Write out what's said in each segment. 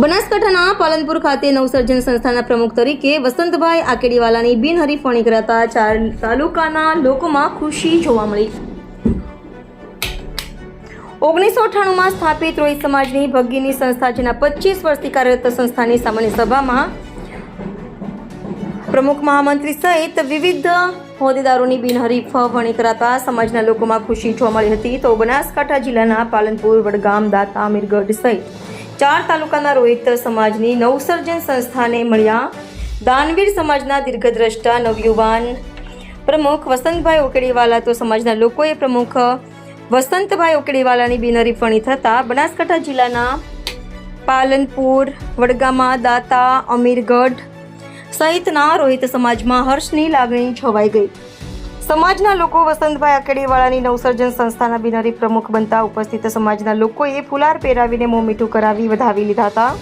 બનાસકાંઠાના પાલનપુર ખાતે નવસર્જન સંસ્થાના પ્રમુખ તરીકે વસંતભાઈ આકેડીવાલાની બિનહરીફ વરણી કરાતા ચાર તાલુકાના લોકોમાં ખુશી જોવા મળી. ઓગણીસો અઠ્ઠાણુંમાં સ્થાપિત રોહિત સમાજની ભગીની સંસ્થા, જેના પચીસ વર્ષથી કાર્યરત સંસ્થાની સામાન્ય સભામાં પ્રમુખ મહામંત્રી સહિત વિવિધ હોદ્દેદારોની બિનહરીફ વણી કરાતા સમાજના લોકોમાં ખુશી જોવા મળી હતી. તો બનાસકાંઠા જિલ્લાના પાલનપુર, વડગામ, દાતા અમીરગઢ સહિત ચાર તાલુકાના રોહિત સમાજની નવસર્જન સંસ્થાને મળ્યા. દાનવીર સમાજના દીર્ઘદ્રષ્ટા નવયુવાન પ્રમુખ વસંતભાઈ ઓકેડીવાલા તો સમાજના લોકોએ પ્રમુખ વસંતભાઈ ઓકેડીવાલાની બિનહરીફણી થતાં બનાસકાંઠા જિલ્લાના પાલનપુર, વડગામા, દાતા, અમીરગઢ સહિતના રોહિત સમાજમાં હર્ષની લાગણી છવાઈ ગઈ. સમાજના લોકો વસંતભાઈ આકડીવાળાની નવસર્જન સંસ્થાના બિનરી પ્રમુખ બનતા ઉપસ્થિત સમાજના લોકોએ ફુલાર પહેરાવીને મોં મીઠું કરાવી વધાવી લીધા હતા.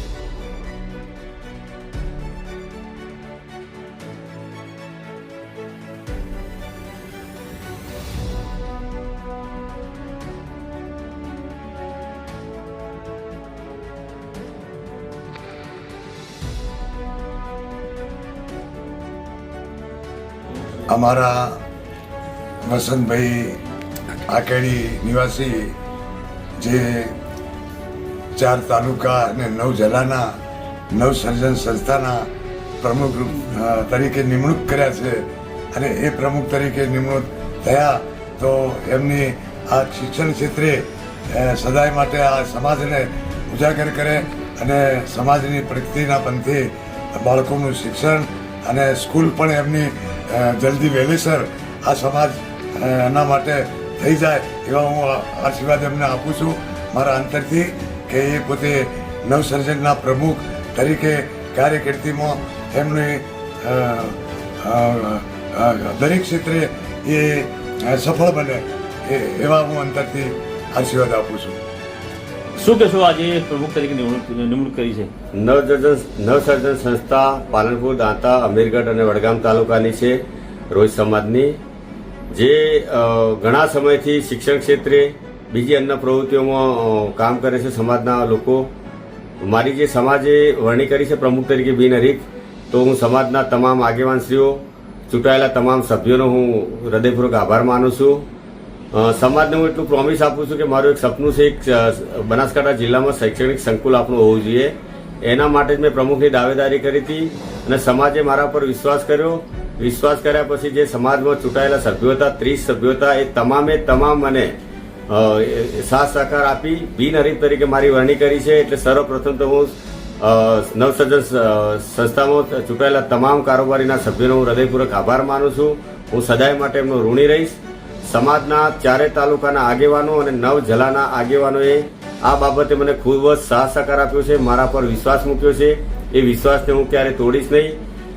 અમારા વસંતભાઈ આકેડી નિવાસી જે ચાર તાલુકા અને નવ જિલ્લાના નવસર્જન સંસ્થાના પ્રમુખ તરીકે નિમણૂક કર્યા છે અને એ પ્રમુખ તરીકે નિમણૂક થયા તો એમની આ શિક્ષણ ક્ષેત્રે સદાય માટે આ સમાજને ઉજાગર કરે અને સમાજની પ્રગતિના પંથે બાળકોનું શિક્ષણ અને સ્કૂલ પણ એમની જલ્દી વહેલીસર આ સમાજ અ, એના માટે થઈ જાય એવા હું આ- આશીર્વાદ એમને આપું છું મારા અંતરથી કે એ પોતે નવસર્જનના પ્રમુખ તરીકે કાર્યકીર્તિમાં એમની દરેક ક્ષેત્રે એ સફળ બને એ એવા હું અંતરથી આશીર્વાદ આપું છું. શું કહેશો આજે પ્રમુખ તરીકે નિમણૂક નિમણૂક કરી છે? નવસર્જન નવસર્જન સંસ્થા પાલનપુર દાંતા અમીરગઢ અને વડગામ તાલુકાની છે રોહિત સમાજની. જે ઘણા સમયથી શિક્ષણ ક્ષેત્રે બીજી અન્ય પ્રવૃત્તિઓમાં કામ કરે છે સમાજના લોકો. મારી જે સમાજે વરણી કરી છે પ્રમુખ તરીકે બિનહરીફ તો હું સમાજના તમામ આગેવાનશ્રીઓ, ચૂંટાયેલા તમામ સભ્યોનો હું હૃદયપૂર્વક આભાર માનું છું. સમાજને હું એટલું પ્રોમિસ આપું છું કે મારું એક સપનું છે એક બનાસકાંઠા જિલ્લામાં શૈક્ષણિક સંકુલ આપણું હોવું જોઈએ. એના માટે જ મેં પ્રમુખની દાવેદારી કરી હતી અને સમાજે મારા પર વિશ્વાસ કર્યો. વિશ્વાસ કર્યા પછી જે સમાજમાં ચૂંટાયેલા સભ્યો હતા, ત્રીસ સભ્યો હતા, એ તમામે તમામ મને સાથ સહકાર આપી બિનહરીફ તરીકે મારી વરણી કરી છે. એટલે સર્વપ્રથમ તો હું નવસર્જન સંસ્થામાં ચૂંટાયેલા તમામ કારોબારીના સભ્યોનો હું હૃદયપૂર્વક આભાર માનું છું. હું સદાય માટે એમનો ઋણી રહીશ. સમાજના ચારે તાલુકાના આગેવાનો અને નવ જલાના આગેવાનોએ આ બાબતે મને ખૂબ જ સાથ સહકાર આપ્યો છે, મારા પર વિશ્વાસ મૂક્યો છે. એ વિશ્વાસને હું ક્યારે તોડીશ નહીં.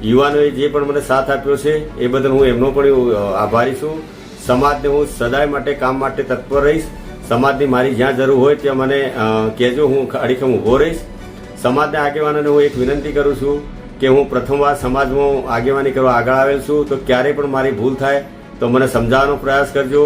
યુવાનોએ જે પણ મને સાથ આપ્યો છે, એ બદલ હું એમનો પણ આભારી છું. સમાજને હું સદાય માટે કામ માટે તત્પર રહીશ. સમાજની મારી જ્યાં જરૂર હોય ત્યાં મને કહેજો, હું અડીખમ ઊભો રહીશ. સમાજના આગેવાનોને હું એક વિનંતી કરું છું કે હું પ્રથમવાર સમાજમાં આગેવાની કરવા આગળ આવેલ છું. તો ક્યારેય પણ મારી ભૂલ થાય તો મને સમજાવવાનો પ્રયાસ કરજો.